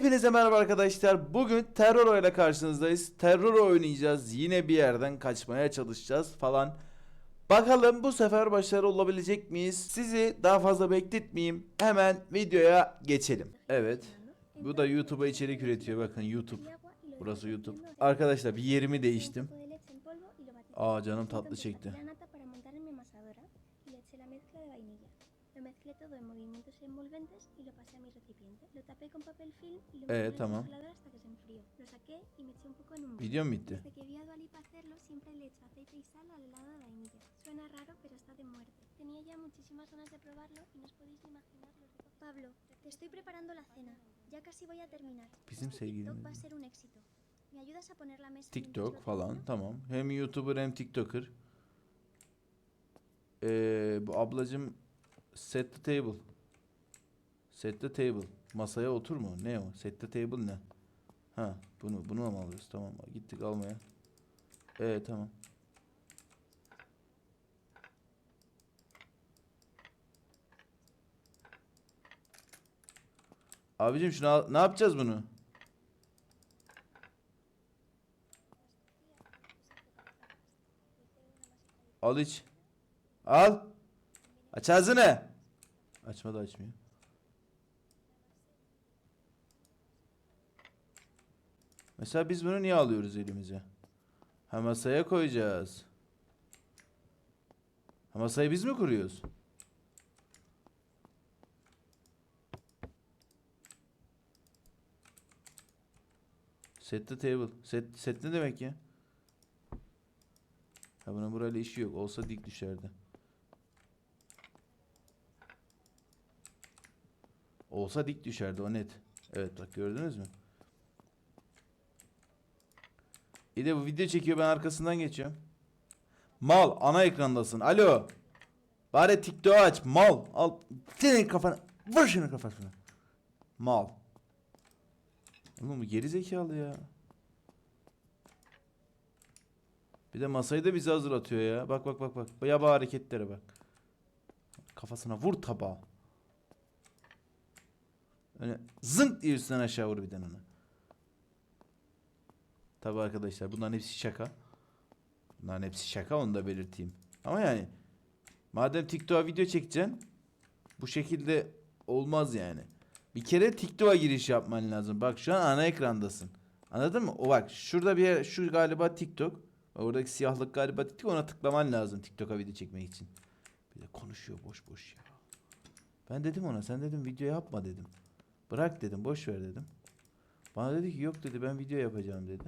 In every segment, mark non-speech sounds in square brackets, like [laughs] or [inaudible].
Hepinize merhaba arkadaşlar. Bugün Terror ile karşınızdayız. Terror oynayacağız. Yine bir yerden kaçmaya çalışacağız falan. Bakalım bu sefer başarılı olabilecek miyiz? Sizi daha fazla bekletmeyeyim. Hemen videoya geçelim. Evet. Bu da YouTube'a içerik üretiyor. Bakın YouTube. Burası YouTube. Arkadaşlar bir yerimi değiştim. Aa canım tatlı çekti. Eh, tamam. Video mu bitti? Desde que vi a Dua Lipa hacerlo, siempre le echo aceite y sal al helado de vainilla. Suena raro, pero está de muerte. Tenía ya muchísimas ganas de probarlo y no os podéis imaginar lo rico. Pablo, te estoy preparando la cena. Ya casi voy a terminar. Bizim Este. TikTok va a ser un éxito. ¿Me ayudas a poner la mesa? TikTok lo falan tamam. Hem YouTuber hem TikToker. Ee, bu ablacım set the table. Set the table. Masaya otur mu? Ne o? Set the table ne? Ha, bunu bunu mu alıyoruz? Tamam. Gittik almaya. Ee tamam. Abicim şunu al- ne yapacağız bunu? Al iç. Al. Aç ağzını. Açmadı açmıyor. Mesela biz bunu niye alıyoruz elimize? Ha masaya koyacağız. Ha masayı biz mi kuruyoruz? Set the table. Set, set ne demek ya? Ha bunun burayla işi yok. Olsa dik düşerdi. Olsa dik düşerdi o net. Evet bak gördünüz mü? İyi de bu video çekiyor ben arkasından geçiyorum. Mal ana ekrandasın. Alo. Bari TikTok aç. Mal. Al. Senin kafana. Vur şunu kafasına. Mal. Oğlum bu geri zekalı ya. Bir de masayı da bize hazırlatıyor ya. Bak bak bak bak. Ya bu hareketlere bak. Kafasına vur tabağı. Öyle zınk diye üstten aşağı vur bir de onu. Tabi arkadaşlar bunların hepsi şaka. Bunların hepsi şaka onu da belirteyim. Ama yani madem TikTok'a video çekeceksin bu şekilde olmaz yani. Bir kere TikTok'a giriş yapman lazım. Bak şu an ana ekrandasın. Anladın mı? O bak şurada bir yer, şu galiba TikTok. Oradaki siyahlık galiba TikTok. Ona tıklaman lazım TikTok'a video çekmek için. Bir de konuşuyor boş boş ya. Ben dedim ona sen dedim video yapma dedim. Bırak dedim boş ver dedim. Bana dedi ki yok dedi ben video yapacağım dedi.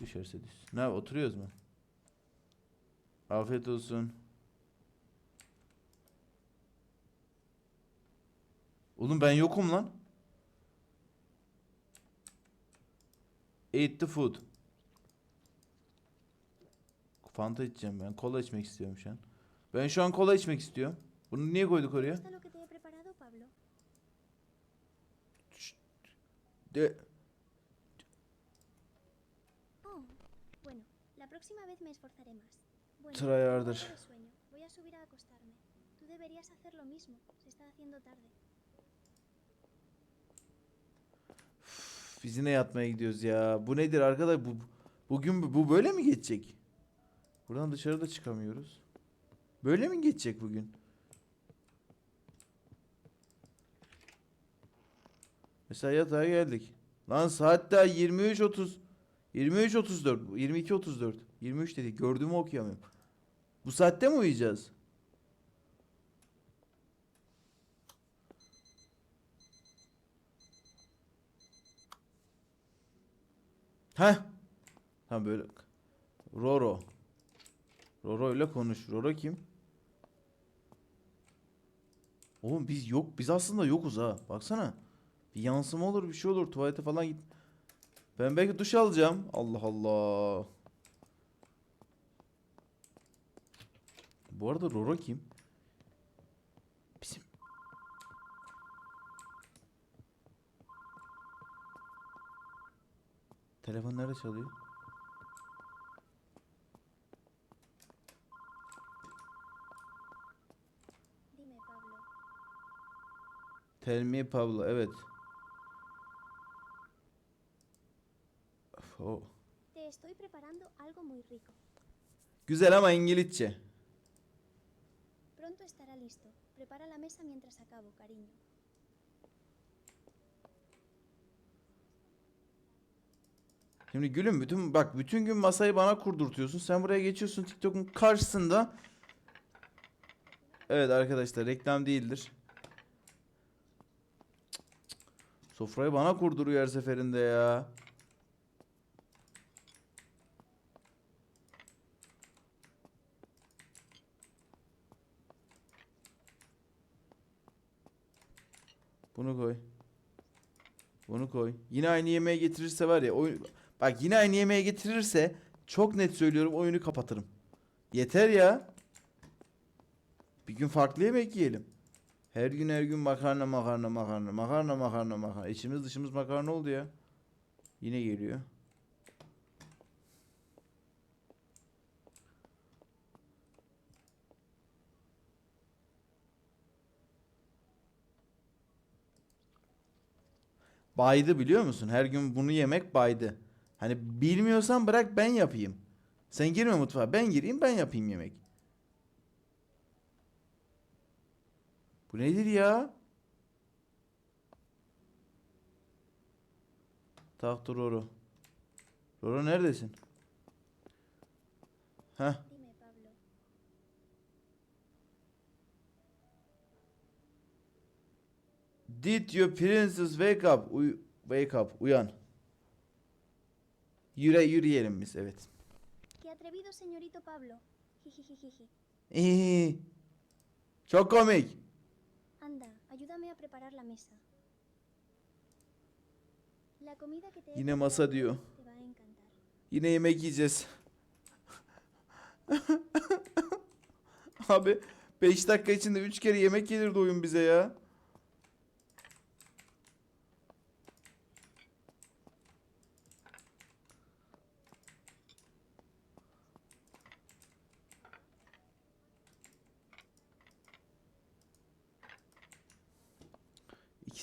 Düşerse düş. Ne yap- oturuyoruz mu? Afiyet olsun. Oğlum ben yokum lan. Eat the food. Fanta içeceğim ben. Kola içmek istiyorum şu an. Ben şu an kola içmek istiyorum. Bunu niye koyduk ¿Te oraya? De Oh, bueno, la próxima vez me esforzaré más. Bueno, Try tengo harder. algo de sueño. Voy a subir a acostarme. Tú deberías hacer lo mismo. Se está haciendo tarde. Üf, biz yine yatmaya gidiyoruz ya. Bu nedir arkadaş? Bu bugün bu- bu böyle mi geçecek? Buradan dışarı da çıkamıyoruz. Böyle mi geçecek bugün? Mesela yatağa geldik. Lan saat daha 23.30. 23.34. 22.34. 23 dedi. Gördüğümü okuyamıyorum. Bu saatte mi uyuyacağız? Heh. Tamam böyle. Roro. Roro ile konuş. Roro kim? Oğlum biz yok. Biz aslında yokuz ha. Baksana. Bir yansıma olur bir şey olur. Tuvalete falan git. Ben belki duş alacağım. Allah Allah. Bu arada Roro kim? Bizim. Telefon nerede çalıyor? Tell me Pablo. Evet. Of, o- Te estoy preparando algo muy rico. Güzel ama İngilizce. Pronto estará listo. Prepara la mesa mientras acabo, cariño. Şimdi gülüm bütün bak bütün gün masayı bana kurdurtuyorsun. Sen buraya geçiyorsun TikTok'un karşısında. Evet arkadaşlar reklam değildir. Sofrayı bana kurduruyor her seferinde ya. Bunu koy. Bunu koy. Yine aynı yemeğe getirirse var ya oyun... Bak yine aynı yemeğe getirirse çok net söylüyorum oyunu kapatırım. Yeter ya. Bir gün farklı yemek yiyelim. Her gün her gün makarna makarna makarna makarna makarna makarna. İçimiz dışımız makarna oldu ya. Yine geliyor. Baydı biliyor musun? Her gün bunu yemek baydı. Hani bilmiyorsan bırak ben yapayım. Sen girme mutfağa. Ben gireyim ben yapayım yemek. Bu nedir ya? Tahtı Roro. Roro neredesin? Heh. Did your princess wake up? Uy wake up. Uyan. Yüre yürüyelim biz evet. ¡Qué atrevido, señorito Pablo! Çok komik. Anda, ayúdame a preparar la mesa. La comida que te Yine masa diyor. te va a encantar. Yine yemek yiyeceğiz. [laughs] Abi 5 dakika içinde 3 kere yemek gelirdi oyun bize ya.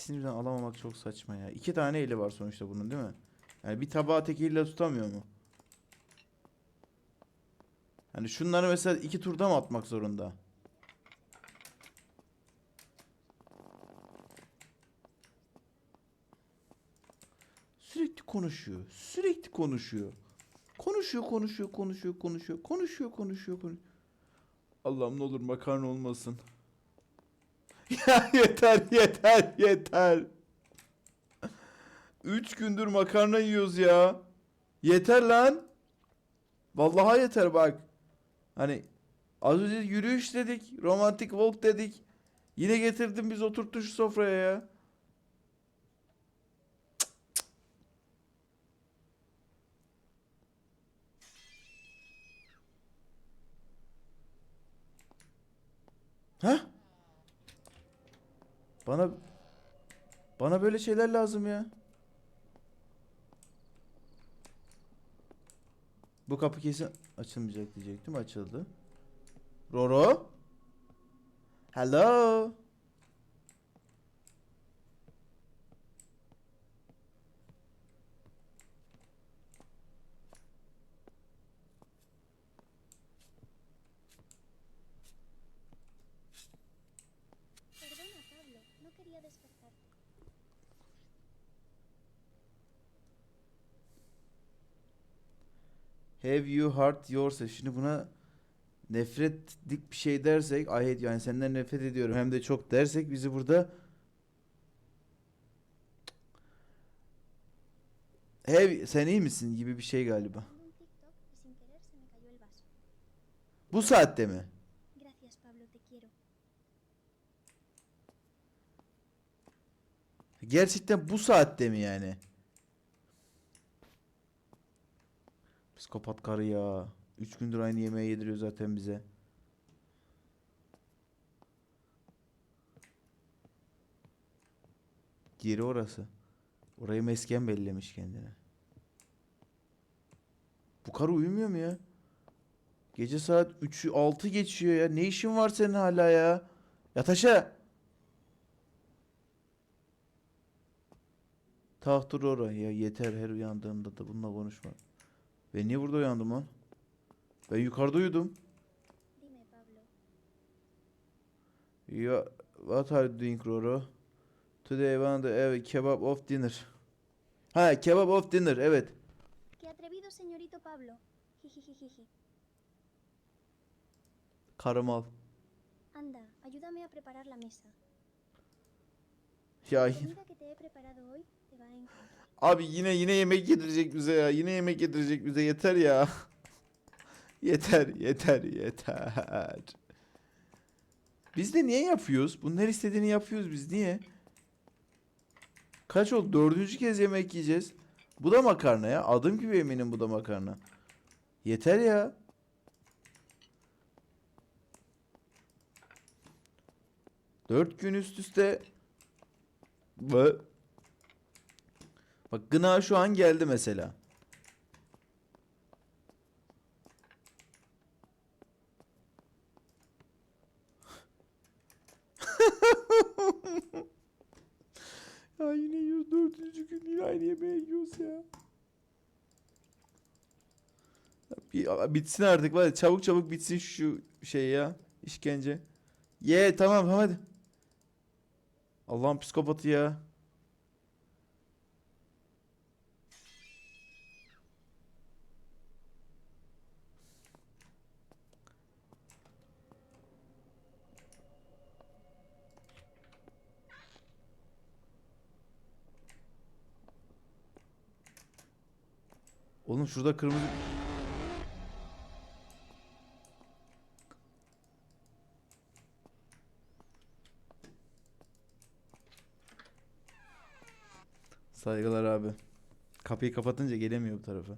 İkisini birden alamamak çok saçma ya. İki tane eli var sonuçta bunun değil mi? Yani bir tabağı tek elle tutamıyor mu? Hani şunları mesela iki turda mı atmak zorunda? Sürekli konuşuyor. Sürekli konuşuyor. Konuşuyor, konuşuyor, konuşuyor, konuşuyor. Konuşuyor, konuşuyor, konuşuyor. Allah'ım ne olur makarna olmasın. [laughs] Ya yeter, yeter, yeter. Üç gündür makarna yiyoruz ya. Yeter lan. Vallahi yeter bak. Hani az önce yürüyüş dedik. Romantik walk dedik. Yine getirdin biz oturttun şu sofraya ya. Ha? Bana bana böyle şeyler lazım ya. Bu kapı kesin açılmayacak diyecektim. Açıldı. Roro? Hello? Have you hurt yourself? Şimdi buna nefretlik bir şey dersek, I hate yani senden nefret ediyorum hem de çok dersek bizi burada Have, sen iyi misin gibi bir şey galiba. Bu saatte mi? Gerçekten bu saatte mi yani? Psikopat karı ya. Üç gündür aynı yemeği yediriyor zaten bize. Yeri orası. Orayı mesken bellemiş kendine. Bu karı uyumuyor mu ya? Gece saat 3'ü 6 geçiyor ya. Ne işin var senin hala ya? Yat aşağı. Tahtır oraya yeter her uyandığımda da bununla konuşma. Ben niye burada uyandım lan? Ben yukarıda uyudum. Ya what are you doing Roro? Today I want to have a kebab of dinner. Ha kebab of dinner evet. ¡Qué atrevido, señorito Pablo! Karım al. Anda, ayúdame a preparar la mesa. Ya La comida que te he preparado hoy te va a encantar. abi yine yine yemek yedirecek bize ya. Yine yemek yedirecek bize yeter ya. [laughs] yeter yeter yeter. Biz de niye yapıyoruz? Bunun her istediğini yapıyoruz biz niye? Kaç oldu? Dördüncü kez yemek yiyeceğiz. Bu da makarna ya. Adım gibi eminim bu da makarna. Yeter ya. Dört gün üst üste Bak gına şu an geldi mesela. [laughs] ya yine yiyoruz dördüncü gün yine aynı yemeği yiyoruz ya. Bitsin artık ya, çabuk çabuk bitsin şu şey ya işkence. Ye tamam hadi. Allah'ın psikopatı ya. Oğlum şurada kırmızı... Saygılar abi. Kapıyı kapatınca gelemiyor bu tarafa.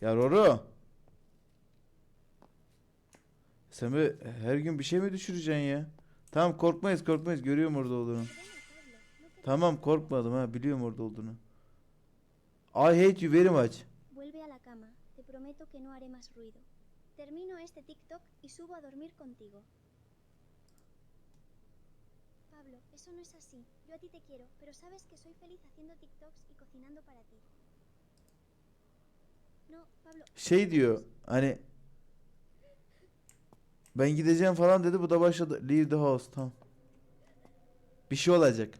Ya Roro. Sen böyle her gün bir şey mi düşüreceksin ya? Tamam korkmayız korkmayız. Görüyorum orada olduğunu. Tamam korkmadım ha. Biliyorum orada olduğunu. I hate you very much. Vuelve a la cama. Te prometo que no haré más ruido. Termino este TikTok y subo a dormir contigo. Pablo, eso no es así. Yo a ti te quiero, pero sabes que soy feliz haciendo TikToks y cocinando para ti. No, Pablo. Şey diyor hani ben gideceğim falan dedi bu da başladı. Leave the house tamam. Bir şey olacak.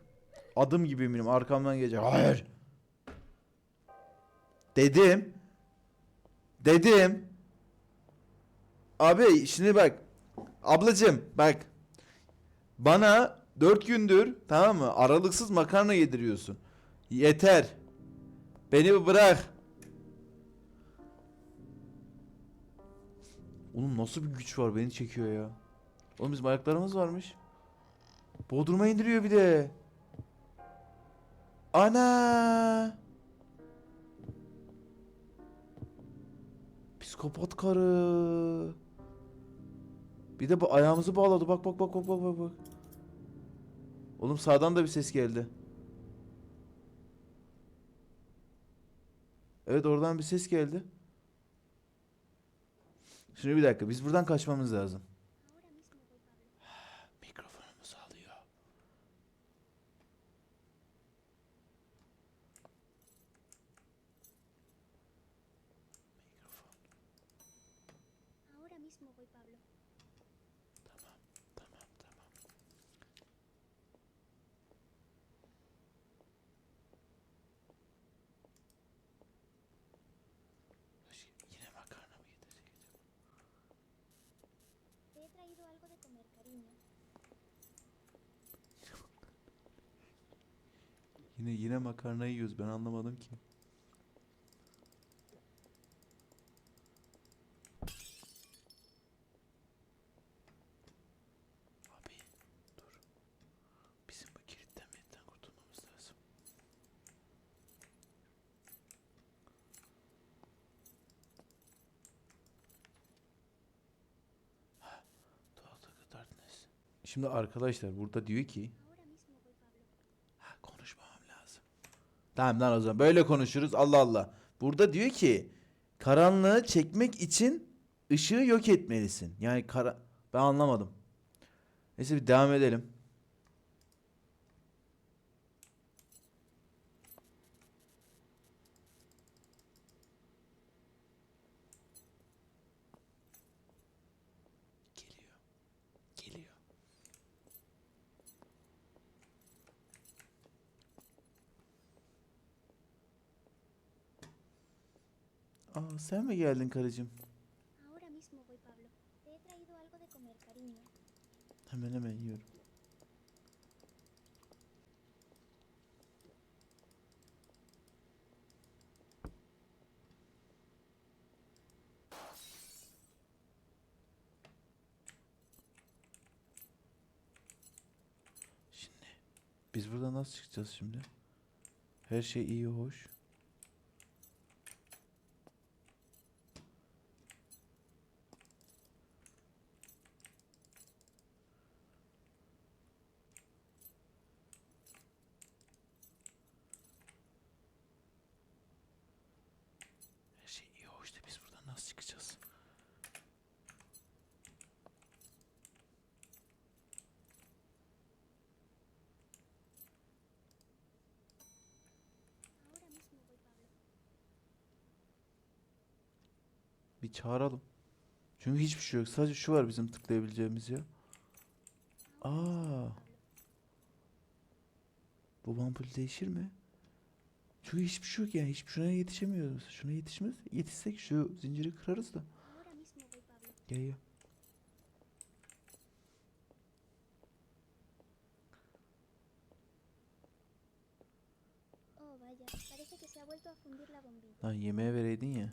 Adım gibi eminim arkamdan gelecek. Hayır. Dedim. Dedim. Abi şimdi bak. Ablacım bak. Bana dört gündür tamam mı aralıksız makarna yediriyorsun. Yeter. Beni bırak. Oğlum nasıl bir güç var beni çekiyor ya. Oğlum bizim ayaklarımız varmış. Bodruma indiriyor bir de. Ana. Psikopat karı. Bir de bu ayağımızı bağladı. Bak bak bak bak bak bak. Oğlum sağdan da bir ses geldi. Evet oradan bir ses geldi. Şimdi bir dakika biz buradan kaçmamız lazım. Ahora mismo voy, Pablo. Mikrofonumuz alıyor. Mikrofon. Ahora mismo voy, Pablo. Tamam, tamam, tamam. Yine makarna mı getirecek acaba? Te he traído algo de comer, cariño. Yine yine makarna yiyoruz ben anlamadım ki. Abi dur. Bizim bu kilitten metten kurtulmamız lazım. Şimdi arkadaşlar burada diyor ki Ahora mismo voy, Pablo. Ha, konuşmamam lazım. Tamam lan o zaman böyle konuşuruz. Allah Allah. Burada diyor ki karanlığı çekmek için ışığı yok etmelisin. Yani kara ben anlamadım. Neyse bir devam edelim. Aa sen mi geldin karıcığım? Ahora mismo voy, Pablo. Te he traído algo de comer, cariño. Hemen hemen yiyorum. Şimdi biz buradan nasıl çıkacağız şimdi? Her şey iyi hoş. Her şey iyi hoş da biz buradan nasıl çıkacağız? Ahora mismo voy, Pablo. Bir çağıralım. Çünkü hiçbir şey yok. Sadece şu var bizim tıklayabileceğimiz ya. Aa. Bu ampul değişir mi? Çünkü hiçbir şey yok yani. Hiçbir şuna yetişemiyoruz. Şuna yetişmez. Yetişsek şu zinciri kırarız da. Gel. Oh, vaya. Parece que se ha vuelto a fundir la bombilla. Lan yemeğe vereydin ya.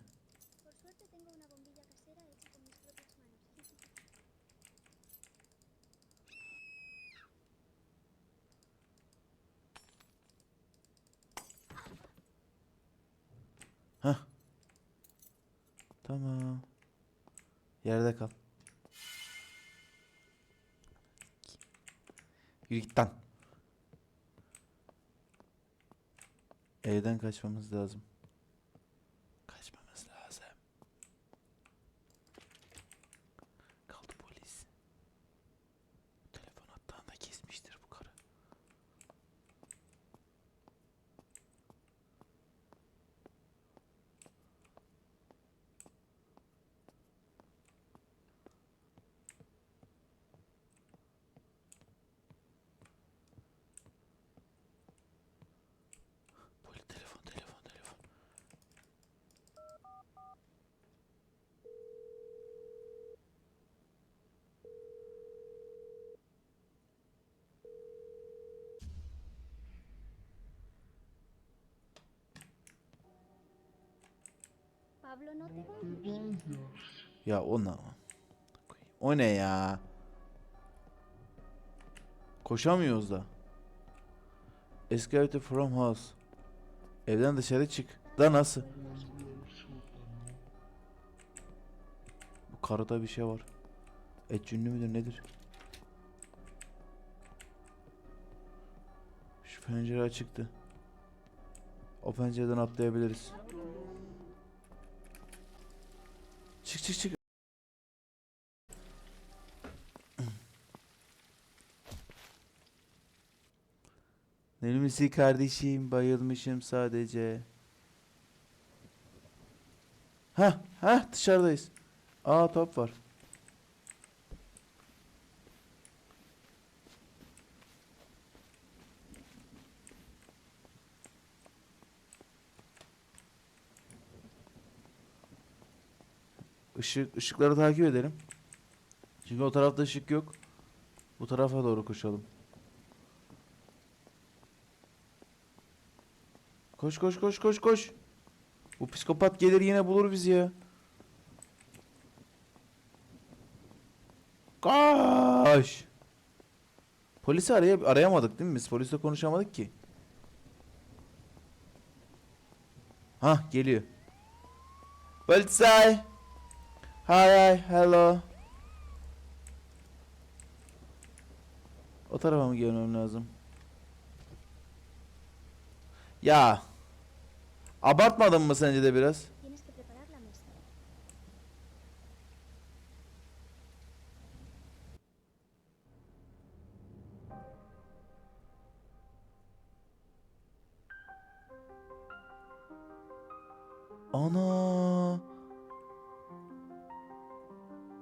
Tamam. Yerde kal. Yürü git lan. Evden kaçmamız lazım. Pablo, no te vayas. Ya o ne? O ne ya? Koşamıyoruz da. Escalator from house. Evden dışarı çık. Da nasıl? Bu karıda bir şey var. Et cünlü müdür nedir? Şu pencere açıktı. O pencereden atlayabiliriz. Çık çık çık. Nelmisi kardeşim bayılmışım sadece. Ha ha dışarıdayız. Aa top var. Işık, ışıkları takip edelim. Çünkü o tarafta ışık yok. Bu tarafa doğru koşalım. Koş koş koş koş koş. Bu psikopat gelir yine bulur bizi ya. Koş. Polisi araya arayamadık değil mi biz? Polisle konuşamadık ki. Hah geliyor. Polizei. Hi hi hello. O tarafa mı gelmem lazım? Ya. Abartmadın mı sence de biraz?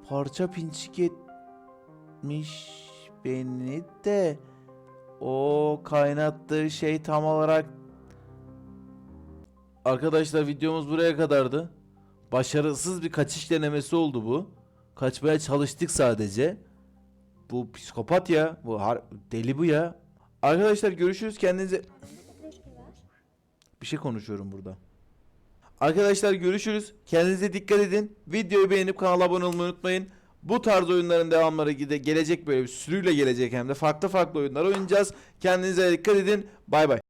Parça pinçik etmiş beni de. O kaynattığı şey tam olarak Arkadaşlar videomuz buraya kadardı. Başarısız bir kaçış denemesi oldu bu. Kaçmaya çalıştık sadece. Bu psikopat ya. Bu deli bu ya. Arkadaşlar görüşürüz kendinize. Bir şey konuşuyorum burada. Arkadaşlar görüşürüz. Kendinize dikkat edin. Videoyu beğenip kanala abone olmayı unutmayın. Bu tarz oyunların devamları gide gelecek böyle bir sürüyle gelecek hem de farklı farklı oyunlar oynayacağız. Kendinize dikkat edin. Bay bay.